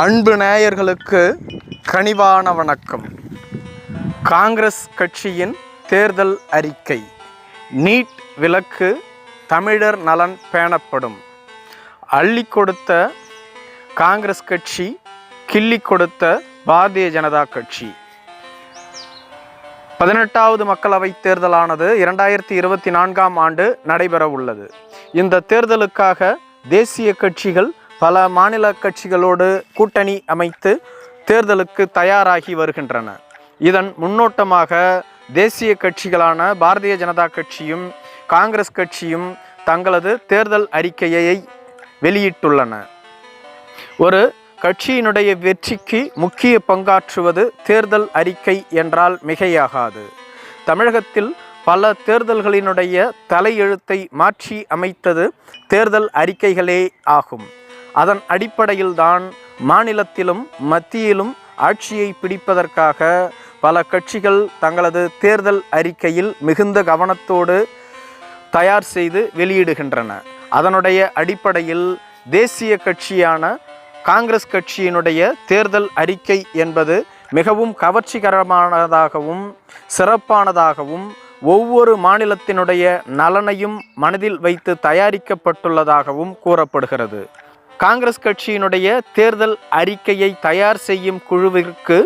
அன்பு நேயர்களுக்கு கனிவான வணக்கம். காங்கிரஸ் கட்சியின் தேர்தல் அறிக்கை. நீட் விலக்கு தமிழர் நலன் பேணப்படும். அள்ளி கொடுத்த காங்கிரஸ் கட்சி கிள்ளி கொடுத்த பாரதிய ஜனதா கட்சி. பதினெட்டாவது மக்களவைத் தேர்தலானது இரண்டாயிரத்தி இருபத்தி நான்காம் ஆண்டு நடைபெற உள்ளது இந்த தேர்தலுக்காக தேசிய கட்சிகள் பல மாநில கட்சிகளோடு கூட்டணி அமைத்து தேர்தலுக்கு தயாராகி வருகின்றன. இதன் முன்னோட்டமாக தேசிய கட்சிகளான பாரதிய ஜனதா கட்சியும் காங்கிரஸ் கட்சியும் தங்களது தேர்தல் அறிக்கையை வெளியிட்டுள்ளன. ஒரு கட்சியினுடைய வெற்றிக்கு முக்கிய பங்காற்றுவது தேர்தல் அறிக்கை என்றால் மிகையாகாது. தமிழகத்தில் பல தேர்தல்களினுடைய தலையெழுத்தை மாற்றி அமைத்தது தேர்தல் அறிக்கைகளே ஆகும். அதன் அடிப்படையில்தான் மாநிலத்திலும் மத்தியிலும் ஆட்சியை பிடிப்பதற்காக பல கட்சிகள் தங்களது தேர்தல் அறிக்கையில் மிகுந்த கவனத்தோடு தயார் செய்து வெளியிடுகின்றன. அதனுடைய அடிப்படையில் தேசிய கட்சியான காங்கிரஸ் கட்சியினுடைய தேர்தல் அறிக்கை என்பது மிகவும் கவர்ச்சிகரமானதாகவும் சிறப்பானதாகவும் ஒவ்வொரு மாநிலத்தினுடைய நலனையும் மனதில் வைத்து தயாரிக்கப்பட்டுள்ளதாகவும் கூறப்படுகிறது. காங்கிரஸ் கட்சியினுடைய தேர்தல் அறிக்கையை தயார் செய்யும் குழுவிற்கு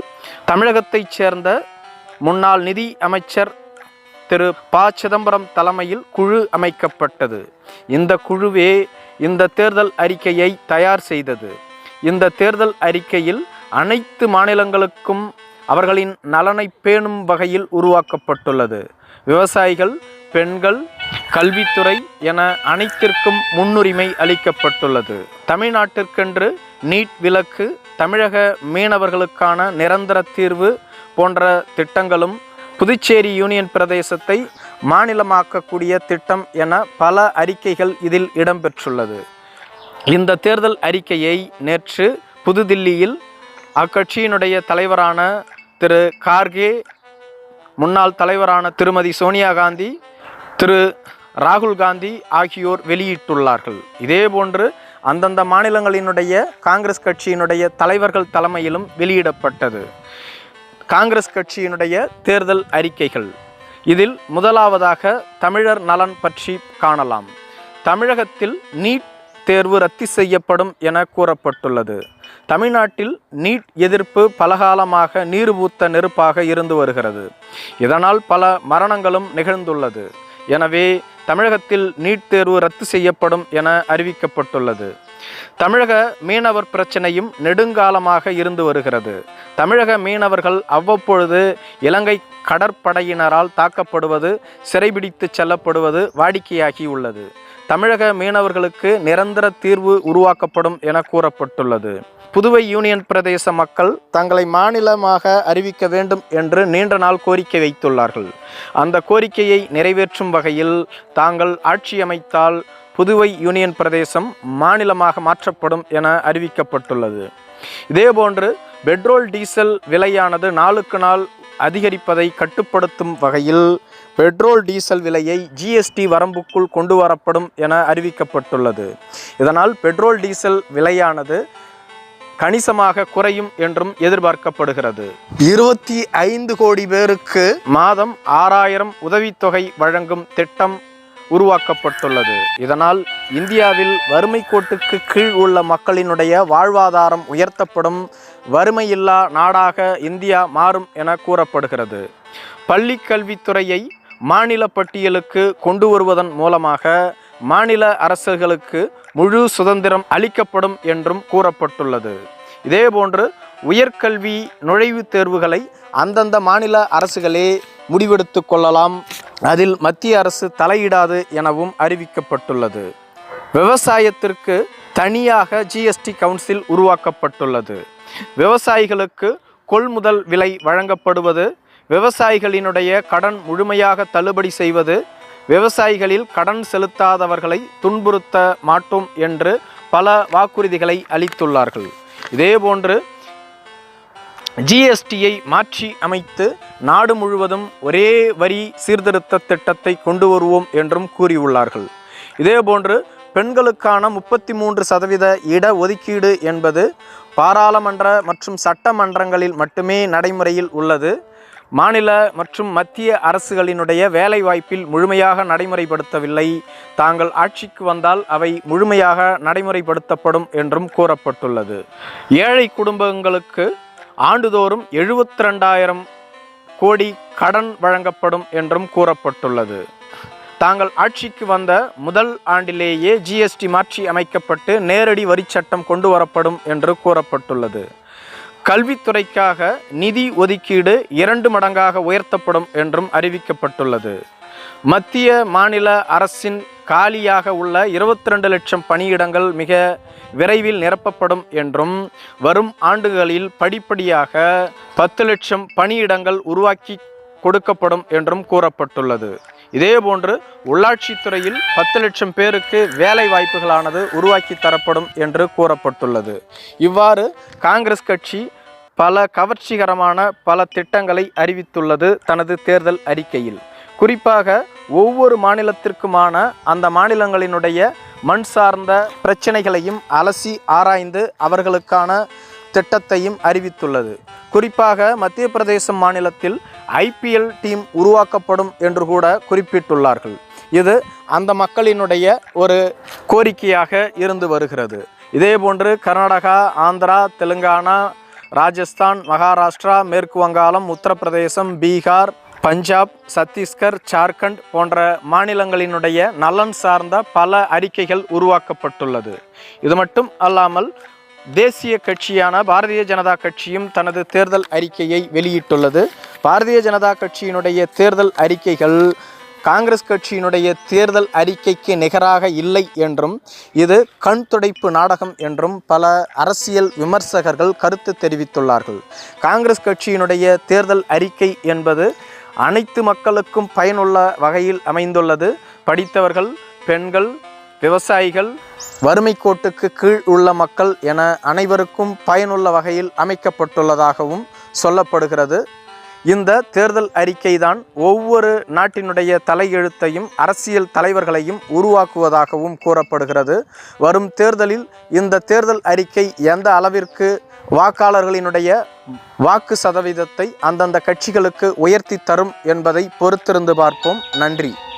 தமிழகத்தைச் சேர்ந்த முன்னாள் நிதி அமைச்சர் திரு. ப. சிதம்பரம் தலைமையில் குழு அமைக்கப்பட்டது. இந்த குழுவே இந்த தேர்தல் அறிக்கையை தயார் செய்தது. இந்த தேர்தல் அறிக்கையில் அனைத்து மாநிலங்களுக்கும் அவர்களின் நலனை பேணும் வகையில் உருவாக்கப்பட்டுள்ளது. விவசாயிகள் பெண்கள் கல்வித்துறை என அனைத்திற்கும் முன்னுரிமை அளிக்கப்பட்டுள்ளது. தமிழ்நாட்டிற்கென்று நீட் விலக்கு தமிழக மீனவர்களுக்கான நிரந்தர தீர்வு போன்ற திட்டங்களும் புதுச்சேரி யூனியன் பிரதேசத்தை மாநிலமாக்கக்கூடிய திட்டம் என பல அறிக்கைகள் இதில் இடம்பெற்றுள்ளது. இந்த தேர்தல் அறிக்கையை நேற்று புதுதில்லியில் அக்கட்சியினுடைய தலைவரான திரு கார்கே முன்னாள் தலைவரான திருமதி சோனியா காந்தி திரு ராகுல் காந்தி ஆகியோர் வெளியிட்டுள்ளார்கள். இதேபோன்று அந்தந்த மாநிலங்களினுடைய காங்கிரஸ் கட்சியினுடைய தலைவர்கள் தலைமையிலும் வெளியிடப்பட்டது. காங்கிரஸ் கட்சியினுடைய தேர்தல் அறிக்கைகள். இதில் முதலாவதாக தமிழர் நலன் பற்றி காணலாம். தமிழகத்தில் நீட் தேர்வு ரத்து செய்யப்படும் என கூறப்பட்டுள்ளது. தமிழ்நாட்டில் நீட் எதிர்ப்பு பலகாலமாக நீர்பூத்த நெருப்பாக இருந்து வருகிறது. இதனால் பல மரணங்களும் நிகழ்ந்துள்ளது. எனவே தமிழகத்தில் நீட் தேர்வு ரத்து செய்யப்படும் என அறிவிக்கப்பட்டுள்ளது. தமிழக மீனவர் பிரச்சனையும் நெடுங்காலமாக இருந்து வருகிறது. தமிழக மீனவர்கள் அவ்வப்பொழுது இலங்கை கடற்படையினரால் தாக்கப்படுவது சிறைபிடித்து செல்லப்படுவது வாடிக்கையாகி உள்ளது. தமிழக மீனவர்களுக்கு நிரந்தர தீர்வு உருவாக்கப்படும் என கூறப்பட்டுள்ளது. புதுவை யூனியன் பிரதேச மக்கள் தங்களை மாநிலமாக அறிவிக்க வேண்டும் என்று நீண்ட நாள் கோரிக்கை வைத்துள்ளார்கள். அந்த கோரிக்கையை நிறைவேற்றும் வகையில் தாங்கள் ஆட்சி அமைத்தால் புதுவை யூனியன் பிரதேசம் மாநிலமாக மாற்றப்படும் என அறிவிக்கப்பட்டுள்ளது. இதேபோன்று பெட்ரோல் டீசல் விலையானது நாளுக்கு நாள் அதிகரிப்பதை கட்டுப்படுத்தும் வகையில் பெட்ரோல் டீசல் விலையை ஜிஎஸ்டி வரம்புக்குள் கொண்டு வரப்படும் என அறிவிக்கப்பட்டுள்ளது. இதனால் பெட்ரோல் டீசல் விலையானது கணிசமாக குறையும் என்றும் எதிர்பார்க்கப்படுகிறது. இருபத்தி ஐந்து கோடி பேருக்கு மாதம் ஆறாயிரம் உதவித்தொகை வழங்கும் திட்டம் உருவாக்கப்பட்டுள்ளது. இதனால் இந்தியாவில் வறுமை கோட்டுக்கு கீழ் உள்ள மக்களினுடைய வாழ்வாதாரம் உயர்த்தப்படும் வறுமையில்லா நாடாக இந்தியா மாறும் என கூறப்படுகிறது. பள்ளி கல்வித்துறையை மாநில பட்டியலுக்கு கொண்டு வருவதன் மூலமாக மாநில அரசுகளுக்கு முழு சுதந்திரம் அளிக்கப்படும் என்றும் கூறப்பட்டுள்ளது. இதேபோன்று உயர்கல்வி நுழைவுத் தேர்வுகளை அந்தந்த மாநில அரசுகளே முடிவெடுத்து கொள்ளலாம். அதில் மத்திய அரசு தலையிடாது எனவும் அறிவிக்கப்பட்டுள்ளது. விவசாயத்திற்கு தனியாக ஜிஎஸ்டி கவுன்சில் உருவாக்கப்பட்டுள்ளது. விவசாயிகளுக்கு கொள்முதல் விலை வழங்கப்படுவது விவசாயிகளினுடைய கடன் முழுமையாக தள்ளுபடி செய்வது விவசாயிகளில் கடன் செலுத்தாதவர்களை துன்புறுத்த மாட்டோம் என்று பல வாக்குறுதிகளை அளித்துள்ளார்கள். இதே போன்று ஜிஎஸ்டியை மாற்றி அமைத்து நாடு முழுவதும் ஒரே வரி சீர்திருத்த திட்டத்தை கொண்டு வருவோம் என்றும் கூறியுள்ளார்கள். இதேபோன்று பெண்களுக்கான முப்பத்தி மூன்று சதவீத இட ஒதுக்கீடு என்பது பாராளுமன்ற மற்றும் சட்டமன்றங்களில் மட்டுமே நடைமுறையில் உள்ளது. மாநில மற்றும் மத்திய அரசுகளினுடைய வேலைவாய்ப்பில் முழுமையாக நடைமுறைப்படுத்தவில்லை. தாங்கள் ஆட்சிக்கு வந்தால் அவை முழுமையாக நடைமுறைப்படுத்தப்படும் என்றும் கூறப்பட்டுள்ளது. ஏழை குடும்பங்களுக்கு ஆண்டுதோறும் எழுபத்தி ரெண்டாயிரம் கோடி கடன் வழங்கப்படும் என்றும் கூறப்பட்டுள்ளது. தாங்கள் ஆட்சிக்கு வந்த முதல் ஆண்டிலேயே ஜிஎஸ்டி மாற்றி அமைக்கப்பட்டு நேரடி வரிச் சட்டம் கொண்டு வரப்படும் என்று கூறப்பட்டுள்ளது. கல்வித்துறைக்காக நிதி ஒதுக்கீடு இரண்டு மடங்காக உயர்த்தப்படும் என்றும் அறிவிக்கப்பட்டுள்ளது. மத்திய மாநில அரசின் காலியாக உள்ள இருபத்தி ரெண்டு லட்சம் பணியிடங்கள் மிக விரைவில் நிரப்பப்படும் என்றும் வரும் ஆண்டுகளில் படிப்படியாக பத்து லட்சம் பணியிடங்கள் உருவாக்கி கொடுக்கப்படும் என்றும் கூறப்பட்டுள்ளது. இதேபோன்று உள்ளாட்சித்துறையில் பத்து லட்சம் பேருக்கு வேலை வாய்ப்புகளானது உருவாக்கி தரப்படும் என்று கூறப்பட்டுள்ளது. இவ்வாறு காங்கிரஸ் கட்சி பல கவர்ச்சிகரமான பல திட்டங்களை அறிவித்துள்ளது தனது தேர்தல் அறிக்கையில். குறிப்பாக ஒவ்வொரு மாநிலத்திற்குமான அந்த மாநிலங்களினுடைய மண் சார்ந்த பிரச்சனைகளையும் அலசி ஆராய்ந்து அவர்களுக்கான திட்டத்தையும் அறிவித்துள்ளது. குறிப்பாக மத்திய பிரதேசம் மாநிலத்தில் ஐபிஎல் டீம் உருவாக்கப்படும் என்று கூட குறிப்பிட்டுள்ளார்கள். இது அந்த மக்களினுடைய ஒரு கோரிக்கையாக இருந்து வருகிறது. இதேபோன்று கர்நாடகா ஆந்திரா தெலுங்கானா ராஜஸ்தான் மகாராஷ்டிரா மேற்கு வங்காளம் உத்தரப்பிரதேசம் பீகார் பஞ்சாப் சத்தீஸ்கர் ஜார்க்கண்ட் போன்ற மாநிலங்களினுடைய நலன் சார்ந்த பல அறிக்கைகள் உருவாக்கப்பட்டுள்ளது. இது மட்டும் அல்லாமல் தேசிய கட்சியான பாரதிய ஜனதா கட்சியும் தனது தேர்தல் அறிக்கையை வெளியிட்டுள்ளது. பாரதிய ஜனதா கட்சியினுடைய தேர்தல் அறிக்கைகள் காங்கிரஸ் கட்சியினுடைய தேர்தல் அறிக்கைக்கு நிகராக இல்லை என்றும் இது கண் துடைப்பு நாடகம் என்றும் பல அரசியல் விமர்சகர்கள் கருத்து தெரிவித்துள்ளார்கள். காங்கிரஸ் கட்சியினுடைய தேர்தல் அறிக்கை என்பது அனைத்து மக்களுக்கும் பயனுள்ள வகையில் அமைந்துள்ளது. படித்தவர்கள் பெண்கள் விவசாயிகள் வறுமை கோட்டுக்கு கீழ் உள்ள மக்கள் என அனைவருக்கும் பயனுள்ள வகையில் அமைக்கப்பட்டுள்ளதாகவும் சொல்லப்படுகிறது. இந்த தேர்தல் அறிக்கைதான் ஒவ்வொரு நாட்டினுடைய தலையெழுத்தையும் அரசியல் தலைவர்களையும் உருவாக்குவதாகவும் கூறப்படுகிறது. வரும் தேர்தலில் இந்த தேர்தல் அறிக்கை எந்த அளவிற்கு வாக்காளர்களினுடைய வாக்கு சதவீதத்தை அந்தந்த கட்சிகளுக்கு உயர்த்தி தரும் என்பதை பொறுத்திருந்து பார்ப்போம். நன்றி.